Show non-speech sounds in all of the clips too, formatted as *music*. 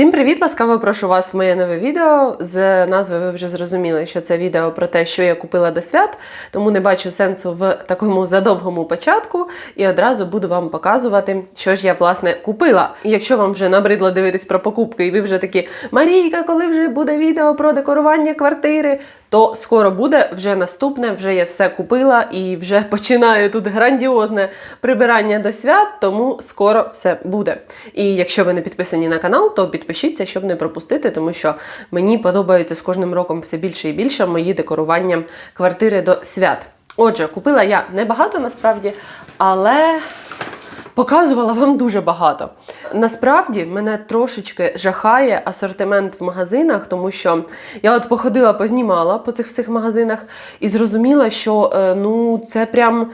Всім привіт! Ласкаво прошу вас в моє нове відео. З назви ви вже зрозуміли, що це відео про те, що я купила до свят, тому не бачу сенсу в такому задовгому початку і одразу буду вам показувати, що ж я власне купила. І якщо вам вже набридло дивитись про покупки, і ви вже такі Марійка, коли вже буде відео про декорування квартири, то скоро буде вже наступне, вже я все купила і вже *laughs* починаю тут грандіозне прибирання до свят, тому скоро все буде. І якщо ви не підписані на канал, то підпишіться, щоб не пропустити, тому що мені подобаються з кожним роком все більше і більше мої декорування квартири до свят. Отже, купила я небагато насправді, але показувала вам дуже багато. Насправді мене трошечки жахає асортимент в магазинах, тому що я от походила, познімала по цих всіх магазинах і зрозуміла, що е, ну це прям.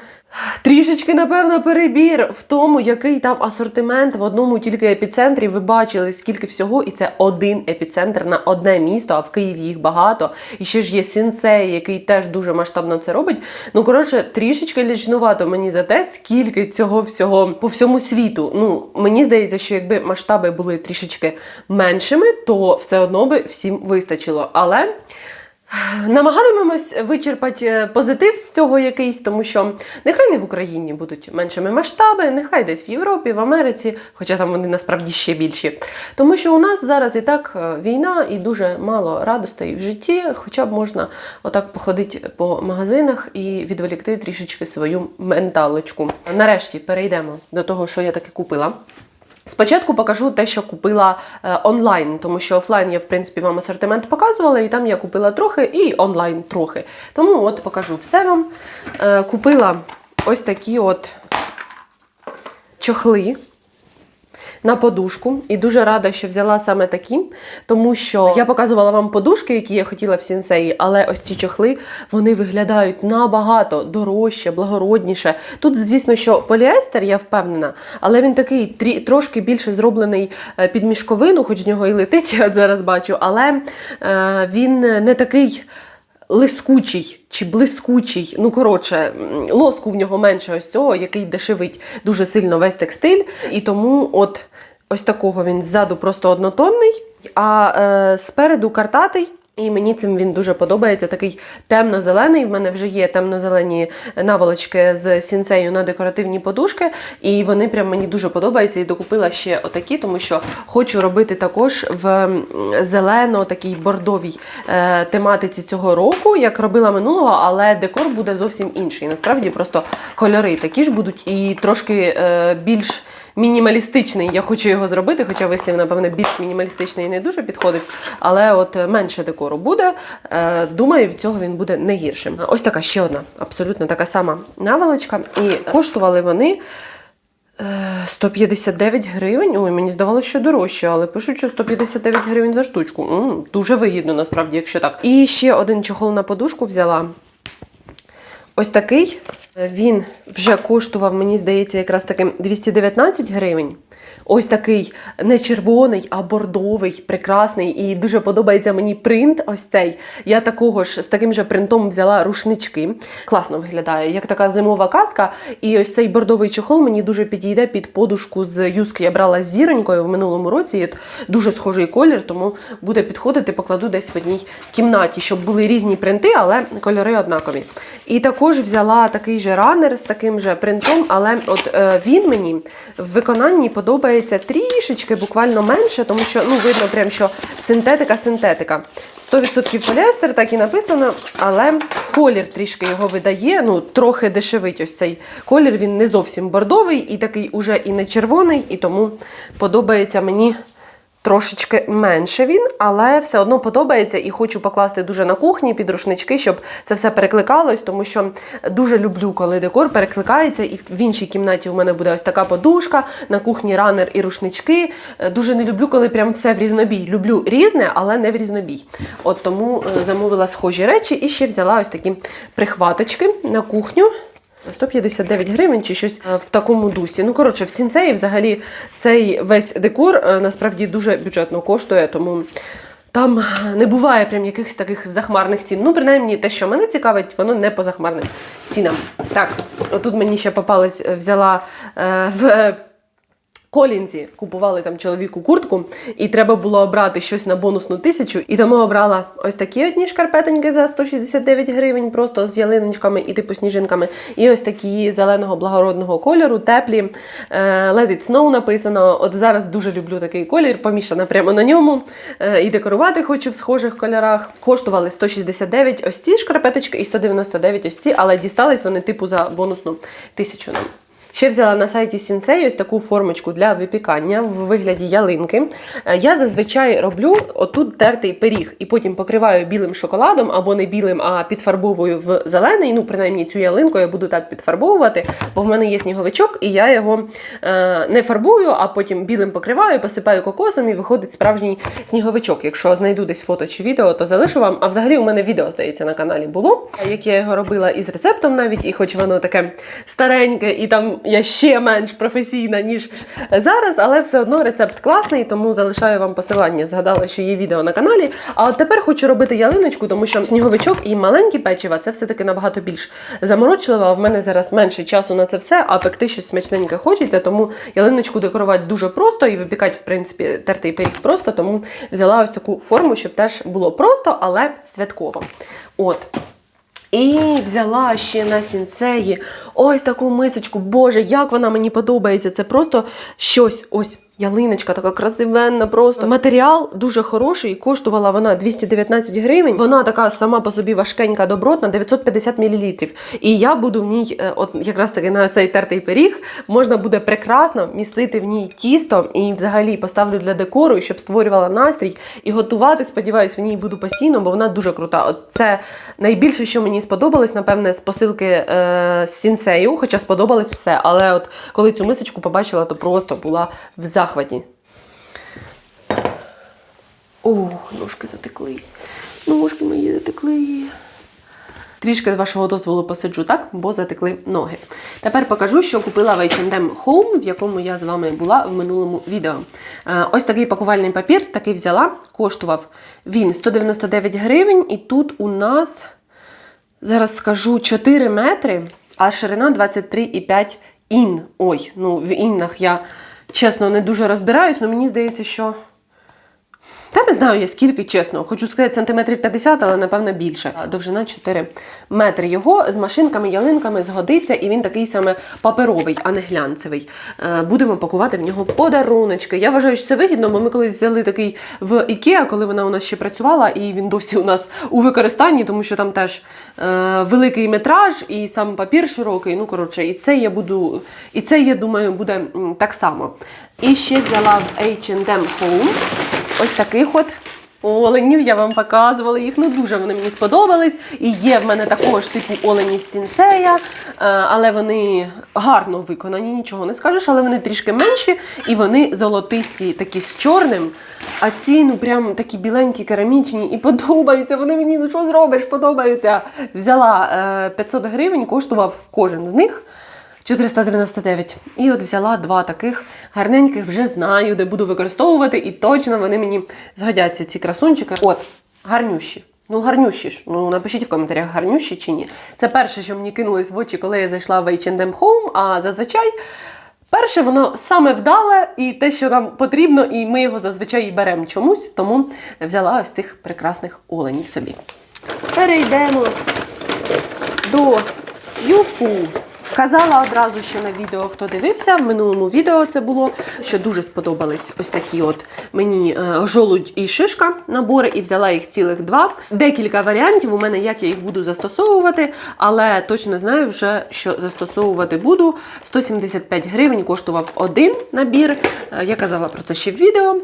Трішечки, напевно, перебір в тому, який там асортимент в одному тільки епіцентрі. Ви бачили, скільки всього, і це один епіцентр на одне місто, а в Києві їх багато. І ще ж є Сінсей, який теж дуже масштабно це робить. Ну, коротше, трішечки лічнувато мені за те, скільки цього всього по всьому світу. Ну, мені здається, що якби масштаби були трішечки меншими, то все одно би всім вистачило. Але. Намагатимемось вичерпати е, позитив з цього якийсь, тому що нехай не в Україні будуть меншими масштаби, нехай десь в Європі, в Америці, хоча там вони насправді ще більші. Тому що у нас зараз і так е, війна і дуже мало радостей в житті, хоча б можна отак походити по магазинах і відволікти трішечки свою менталочку. Нарешті перейдемо до того, що я таки купила. Спочатку покажу те, що купила е, онлайн, тому що офлайн я, в принципі, вам асортимент показувала, і там я купила трохи, і онлайн трохи. Тому от покажу все вам. Е, купила ось такі от чохли. На подушку, і дуже рада, що взяла саме такі, тому що я показувала вам подушки, які я хотіла в сінсеї, але ось ці чохли вони виглядають набагато дорожче, благородніше. Тут, звісно, що поліестер, я впевнена, але він такий трі, трошки більше зроблений е, під мішковину, хоч з нього і летить, *laughs* я зараз бачу, але е, він не такий. Лискучий чи блискучий, ну коротше, лоску в нього менше ось цього, який дешевить дуже сильно весь текстиль. І тому от ось такого він ззаду просто однотонний, а е, спереду картатий. І мені цим він дуже подобається. Такий темно-зелений. В мене вже є темно-зелені наволочки з сінцею на декоративні подушки, і вони прям мені дуже подобаються. І докупила ще отакі, тому що хочу робити також в зелено-такій бордовій е, тематиці цього року, як робила минулого, але декор буде зовсім інший. Насправді просто кольори такі ж будуть і трошки е, більш. Мінімалістичний, я хочу його зробити, хоча вислів, напевне, більш мінімалістичний і не дуже підходить, але от менше декору буде. Е, Думаю, від цього він буде не гіршим. Ось така ще одна, абсолютно така сама наволочка. І коштували вони е, 159 гривень. Ой, мені здавалося, що дорожче, але пишуть, що 159 гривень за штучку. М, дуже вигідно, насправді, якщо так. І ще один чохол на подушку взяла. Ось такий. Він вже коштував, мені здається, якраз таким 219 гривень. Ось такий не червоний, а бордовий, прекрасний. І дуже подобається мені принт. Ось цей. Я такого ж з таким же принтом взяла рушнички. Класно виглядає, як така зимова казка. І ось цей бордовий чохол мені дуже підійде під подушку з юски. Я брала з зіронькою в минулому році. І дуже схожий колір, тому буде підходити, покладу десь в одній кімнаті, щоб були різні принти, але кольори однакові. І також взяла такий же ранер з таким же принтом, але от е, він мені в виконанні подобається трішечки, буквально менше, тому що ну, видно, прям, що синтетика-синтетика. 100% поліестер, так і написано, але колір трішки його видає. Ну, трохи дешевить ось цей колір. Він не зовсім бордовий і такий уже і не червоний, і тому подобається мені. Трошечки менше він, але все одно подобається і хочу покласти дуже на кухні під рушнички, щоб це все перекликалось, тому що дуже люблю, коли декор перекликається, і в іншій кімнаті у мене буде ось така подушка, на кухні ранер і рушнички. Е, Дуже не люблю, коли прям все в різнобій. Люблю різне, але не в різнобій. От тому е, замовила схожі речі і ще взяла ось такі прихваточки на кухню. 159 гривень чи щось е, в такому дусі. Ну, коротше, в сінсеї взагалі цей весь декор е, насправді дуже бюджетно коштує, тому там не буває прям якихось таких захмарних цін. Ну, принаймні, те, що мене цікавить, воно не по захмарним цінам. Так, отут мені ще попалась, взяла е, в Колінзі купували там чоловіку куртку, і треба було обрати щось на бонусну тисячу. І тому обрала ось такі одні шкарпетоньки за 169 гривень, просто з ялиночками і типу сніжинками. І ось такі зеленого благородного кольору, теплі. Е, Let it snow написано. От зараз дуже люблю такий колір, помішана прямо на ньому. Е, І декорувати хочу в схожих кольорах. Коштували 169 ось ці шкарпеточки і 199 ось ці, але дістались вони типу за бонусну тисячу нам. Ще взяла на сайті Сінсей ось таку формочку для випікання в вигляді ялинки. Е, Я зазвичай роблю отут тертий пиріг і потім покриваю білим шоколадом або не білим, а підфарбовую в зелений. Ну, принаймні цю ялинку я буду так підфарбовувати, бо в мене є сніговичок, і я його е, не фарбую, а потім білим покриваю, посипаю кокосом і виходить справжній сніговичок. Якщо знайду десь фото чи відео, то залишу вам. А взагалі у мене відео, здається, на каналі було, як я його робила із рецептом навіть, і хоч воно таке стареньке, і там я ще менш професійна, ніж зараз, але все одно рецепт класний, тому залишаю вам посилання. Згадала, що є відео на каналі. А от тепер хочу робити ялиночку, тому що сніговичок і маленькі печива це все-таки набагато більш заморочливо. А в мене зараз менше часу на це все, а пекти щось смачненьке хочеться, тому ялиночку декорувати дуже просто і випікати, в принципі, тертий пиріг просто, тому взяла ось таку форму, щоб теж було просто, але святково. От. І взяла ще на сінсеї ось таку мисочку. Боже, як вона мені подобається. Це просто щось. Ось ялиночка, така красивенна. Просто матеріал дуже хороший. Коштувала вона 219 гривень. Вона така сама по собі важкенька, добротна, 950 мл. І я буду в ній, е, от якраз таки на цей тертий пиріг, можна буде прекрасно місити в ній тісто і взагалі поставлю для декору, щоб створювала настрій і готувати. Сподіваюсь, в ній буду постійно, бо вона дуже крута. От це найбільше, що мені сподобалось, напевне, з посилки е, з сінсею, хоча сподобалось все. Але от коли цю мисочку побачила, то просто була в захваті. Ох, ножки затекли. Ножки мої затекли. Трішки з вашого дозволу посиджу так, бо затекли ноги. Тепер покажу, що купила в H&M Home, в якому я з вами була в минулому відео. Е, Ось такий пакувальний папір, такий взяла, коштував він 199 гривень, і тут у нас, зараз скажу, 4 метри, а ширина 23,5 ін. Ой, ну в іннах я чесно не дуже розбираюсь, але мені здається, що. Та не знаю я скільки, чесно. Хочу сказати, сантиметрів 50, але напевно більше. Довжина 4 метри. Його з машинками, ялинками згодиться, і він такий саме паперовий, а не глянцевий. Е, Будемо пакувати в нього подаруночки. Я вважаю, що це вигідно, бо ми колись взяли такий в Ікеа, коли вона у нас ще працювала, і він досі у нас у використанні, тому що там теж е, великий метраж і сам папір широкий. Ну, коротше, і це я буду, і це, я думаю, буде так само. І ще взяла в H&M Home. Ось таких от оленів я вам показувала їх. Ну дуже вони мені сподобались. І є в мене також типу олені з сінсея, е, але вони гарно виконані, нічого не скажеш, але вони трішки менші і вони золотисті, такі з чорним. А ці, ну прям такі біленькі, керамічні і подобаються. Вони мені, ну що зробиш, подобаються. Взяла е, 500 гривень, коштував кожен з них. 499. І от взяла два таких гарненьких, вже знаю, де буду використовувати, і точно вони мені згодяться, ці красунчики. От, гарнющі. Ну, гарнющі ж. Ну, напишіть в коментарях, гарнющі чи ні. Це перше, що мені кинулось в очі, коли я зайшла в H&M Home, а зазвичай. Перше, воно саме вдале і те, що нам потрібно, і ми його зазвичай і беремо чомусь, тому взяла ось цих прекрасних оленів собі. Перейдемо до юфу. Казала одразу, що на відео, хто дивився, в минулому відео це було, що дуже сподобались ось такі от мені е, жолудь і шишка набори, і взяла їх цілих два. Декілька варіантів у мене, як я їх буду застосовувати, але точно знаю вже, що застосовувати буду. 175 гривень коштував один набір. Е, Я казала про це ще в відео.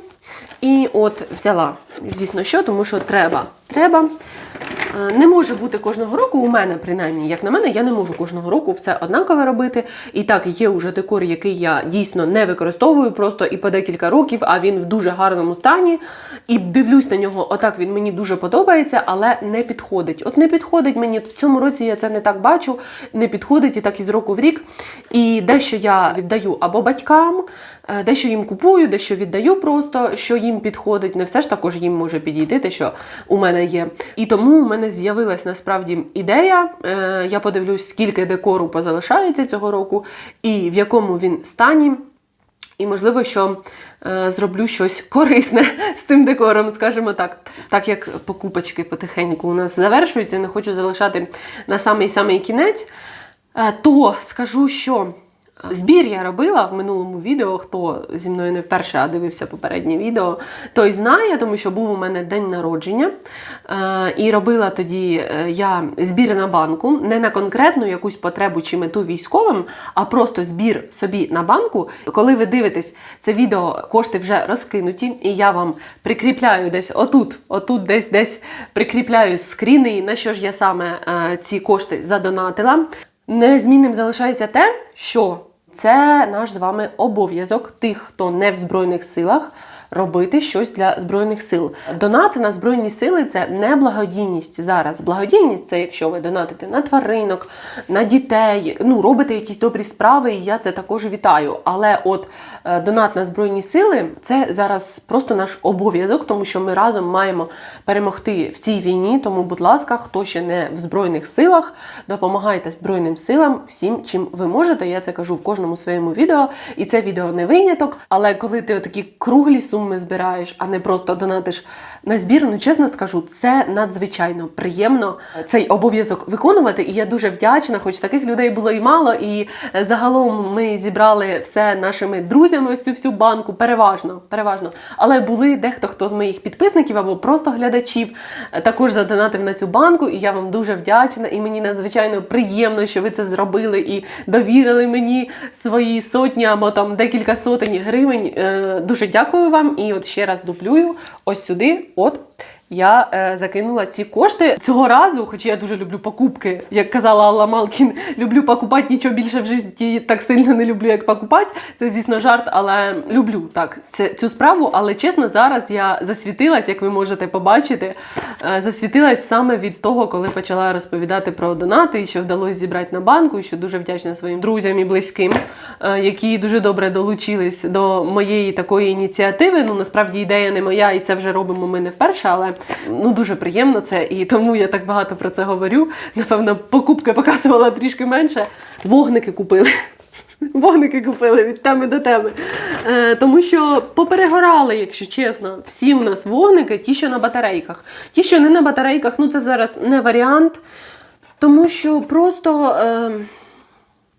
І от взяла, звісно, що, тому що треба. Треба. Е, Не може бути кожного року, у мене, принаймні, як на мене, я не можу кожного року все однакове робити. І так, є вже декор, який я дійсно не використовую просто і по декілька років, а він в дуже гарному стані. І дивлюсь на нього, отак він мені дуже подобається, але не підходить. От не підходить мені в цьому році я це не так бачу, не підходить і так із року в рік. І дещо я віддаю або батькам, дещо їм купую, дещо віддаю просто, що їм підходить. Не все ж також їм може підійти, те, що у мене є. І тому у мене з'явилась насправді ідея. Е, Я подивлюсь, скільки декору позалишається цього року, і в якому він стані. І можливо, що е, зроблю щось корисне *laughs* з цим декором, скажімо так. Так як покупочки потихеньку у нас завершуються, не хочу залишати на самий-самий кінець, е, то скажу, що збір я робила в минулому відео. Хто зі мною не вперше, а дивився попереднє відео, той знає, тому що був у мене день народження. Е, і робила тоді е, я збір на банку, не на конкретну якусь потребу чи мету військовим, а просто збір собі на банку. Коли ви дивитесь це відео, кошти вже розкинуті, і я вам прикріпляю десь отут, отут, десь десь прикріпляю скріни, на що ж я саме е, ці кошти задонатила. Незмінним залишається те, що це наш з вами обов'язок тих, хто не в збройних силах. Робити щось для збройних сил. Донати на збройні сили це не благодійність зараз. Благодійність це якщо ви донатите на тваринок, на дітей, ну робите якісь добрі справи, і я це також вітаю. Але от е, донат на збройні сили це зараз просто наш обов'язок, тому що ми разом маємо перемогти в цій війні. Тому, будь ласка, хто ще не в збройних силах, допомагайте збройним силам всім, чим ви можете. Я це кажу в кожному своєму відео, і це відео не виняток. Але коли ти такі круглі суми збираєш, а не просто донатиш на збір, ну чесно скажу, це надзвичайно приємно цей обов'язок виконувати. І я дуже вдячна, хоч таких людей було і мало. І е, загалом ми зібрали все нашими друзями, ось цю всю банку, переважно, переважно. Але були дехто, хто з моїх підписників або просто глядачів, е, також задонатив на цю банку, і я вам дуже вдячна. І мені надзвичайно приємно, що ви це зробили і довірили мені свої сотні або там декілька сотень гривень. Е, Дуже дякую вам. І от ще раз дуплюю ось сюди. От я е, закинула ці кошти цього разу, хоч я дуже люблю покупки, як казала Алла Малкін, люблю покупати нічого більше в житті так сильно не люблю, як покупати. Це, звісно, жарт, але люблю так це, цю справу. Але чесно, зараз я засвітилась, як ви можете побачити. Е, засвітилась саме від того, коли почала розповідати про донати, що вдалося зібрати на банку, і що дуже вдячна своїм друзям і близьким, е, які дуже добре долучились до моєї такої ініціативи. Ну насправді ідея не моя, і це вже робимо ми не вперше, але ну дуже приємно це, і тому я так багато про це говорю. Напевно, покупки показувала трішки менше. Вогники купили. *laughs* Вогники купили від теми до теми. Е, тому що поперегорали, якщо чесно, всі у нас вогники, ті, що на батарейках. Ті, що не на батарейках, ну це зараз не варіант. Тому що просто, е,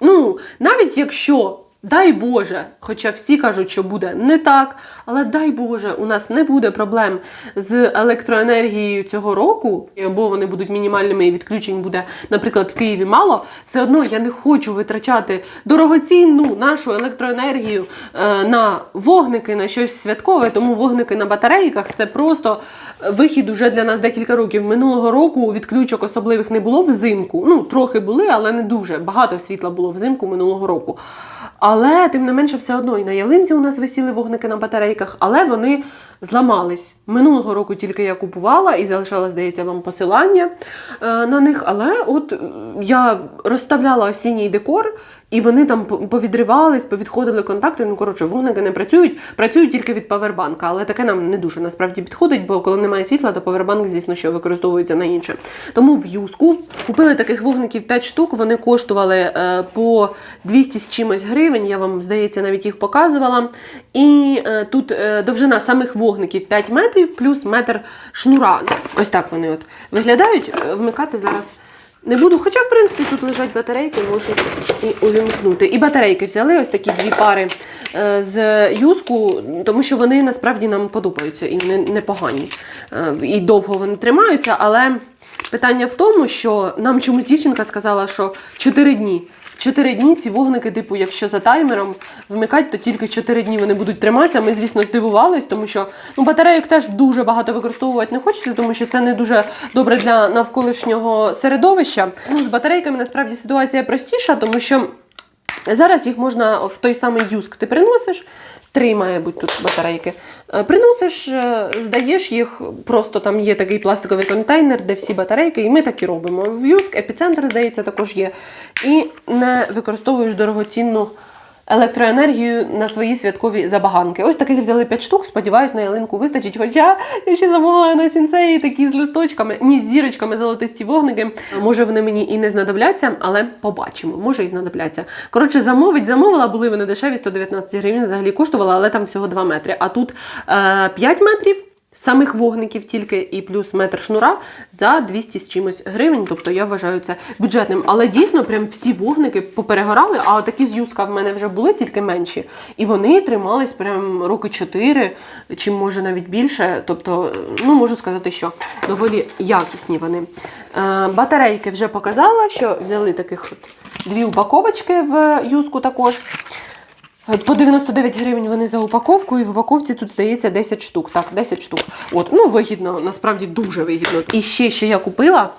ну, навіть якщо, дай Боже, хоча всі кажуть, що буде не так, але дай Боже, у нас не буде проблем з електроенергією цього року, або вони будуть мінімальними і відключень буде, наприклад, в Києві мало. Все одно я не хочу витрачати дорогоцінну нашу електроенергію е, на вогники, на щось святкове, тому вогники на батарейках це просто вихід уже для нас декілька років. Минулого року відключок особливих не було взимку. Ну, трохи були, але не дуже. Багато світла було взимку минулого року. Але тим не менше, все одно і на ялинці у нас висіли вогники на батарейках, але вони зламались. Минулого року тільки я купувала і залишала, здається, вам посилання е, на них. Але от е, я розставляла осінній декор, і вони там по- повідривались, повідходили контакти. Ну, коротше, вогники не працюють, працюють тільки від павербанка. Але таке нам не дуже насправді підходить, бо коли немає світла, то павербанк, звісно, що використовується на інше. Тому в юску купили таких вогників 5 штук. Вони коштували е, по 200 з чимось гривень. Я вам, здається, навіть їх показувала. І е, тут е, довжина самих вогників 5 метрів плюс метр шнура. Ось так вони от виглядають. Вмикати зараз. Не буду, хоча, в принципі, тут лежать батарейки, можу і увімкнути. І батарейки взяли ось такі дві пари е, з юску, тому що вони насправді нам подобаються і не, непогані. Е, і довго вони тримаються, але питання в тому, що нам чомусь дівчинка сказала, що 4 дні. 4 дні ці вогники, типу, якщо за таймером вмикати, то тільки 4 дні вони будуть триматися. Ми, звісно, здивувались, тому що ну, батарейок теж дуже багато використовувати не хочеться, тому що це не дуже добре для навколишнього середовища. Ну, з батарейками насправді ситуація простіша, тому що зараз їх можна в той самий юск ти приносиш. Три має бути тут батарейки. Е, Приносиш, е, здаєш їх, просто там є такий пластиковий контейнер, де всі батарейки, і ми так і робимо. В юск, епіцентр, здається, також є. І не використовуєш дорогоцінну електроенергію на свої святкові забаганки. Ось таких взяли 5 штук, сподіваюсь, на ялинку вистачить. Хоча я ще замовила на сінсеї такі з листочками, ні, з зірочками золотисті вогники. Може, вони мені і не знадобляться, але побачимо. Може і знадобляться. Коротше, замовить, замовила, були вони дешеві, 119 гривень взагалі коштувала, але там всього 2 метри. А тут е, 5 метрів. Самих вогників тільки і плюс метр шнура за 200 з чимось гривень. Тобто я вважаю це бюджетним. Але дійсно, прям всі вогники поперегорали, а такі з юзка в мене вже були тільки менші. І вони тримались прям роки 4, чи може навіть більше. Тобто, ну можу сказати, що доволі якісні вони. Е, батарейки вже показала, що взяли таких от дві упаковочки в юзку також. По 99 гривень вони за упаковку, і в упаковці тут здається 10 штук. Так, 10 штук. От, ну вигідно, насправді дуже вигідно. І ще, що я купила,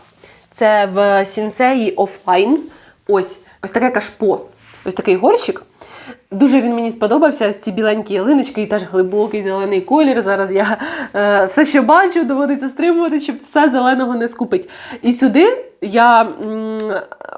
це в сінсеї офлайн. Ось ось таке кашпо. Ось такий горщик. Дуже він мені сподобався. Ось ці біленькі ялиночки і теж глибокий зелений колір. Зараз я е, все, що бачу, доводиться стримувати, щоб все зеленого не скупить. І сюди я м,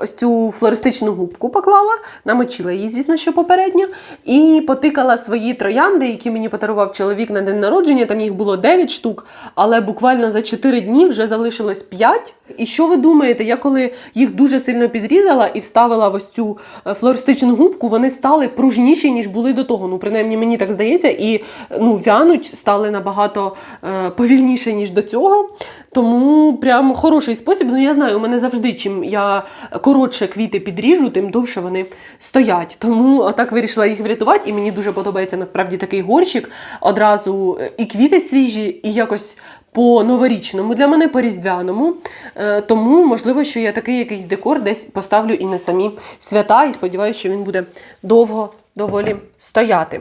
ось цю флористичну губку поклала, намочила її, звісно, що попередньо, і потикала свої троянди, які мені подарував чоловік на день народження. Там їх було 9 штук, але буквально за 4 дні вже залишилось 5. І що ви думаєте, я коли їх дуже сильно підрізала і вставила в ось цю е, флористичну губку, вони стали пружніші, ніж були до того. Ну, принаймні, мені так здається, і ну, вянуть стали набагато е, повільніше, ніж до цього. Тому прям хороший спосіб. Ну я знаю, у мене завжди чим я коротше квіти підріжу, тим довше вони стоять. Тому отак вирішила їх врятувати. І мені дуже подобається насправді такий горщик. Одразу е, і квіти свіжі, і якось. По новорічному для мене по різдвяному. Е, Тому можливо, що я такий якийсь декор десь поставлю і на самі свята, і сподіваюся, що він буде довго доволі стояти.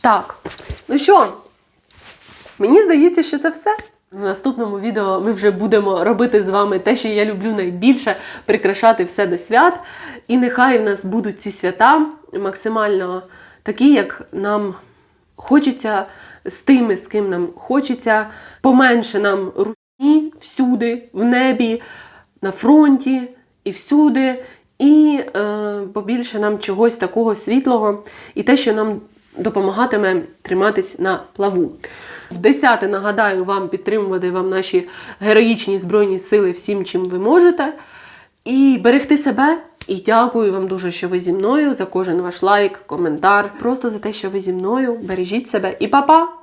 Так, ну що, Мені здається, що це все. В наступному відео ми вже будемо робити з вами те, що я люблю найбільше прикрашати все до свят. І нехай в нас будуть ці свята максимально такі, як нам хочеться, з тими, з ким нам хочеться. Поменше нам русні всюди, в небі, на фронті і всюди. І е, побільше нам чогось такого світлого, і те, що нам допомагатиме триматись на плаву. Десяте нагадаю вам підтримувати вам наші героїчні збройні сили всім, чим ви можете. І берегти себе. І дякую вам дуже, що ви зі мною, за кожен ваш лайк, коментар. Просто за те, що ви зі мною. Бережіть себе і па-па!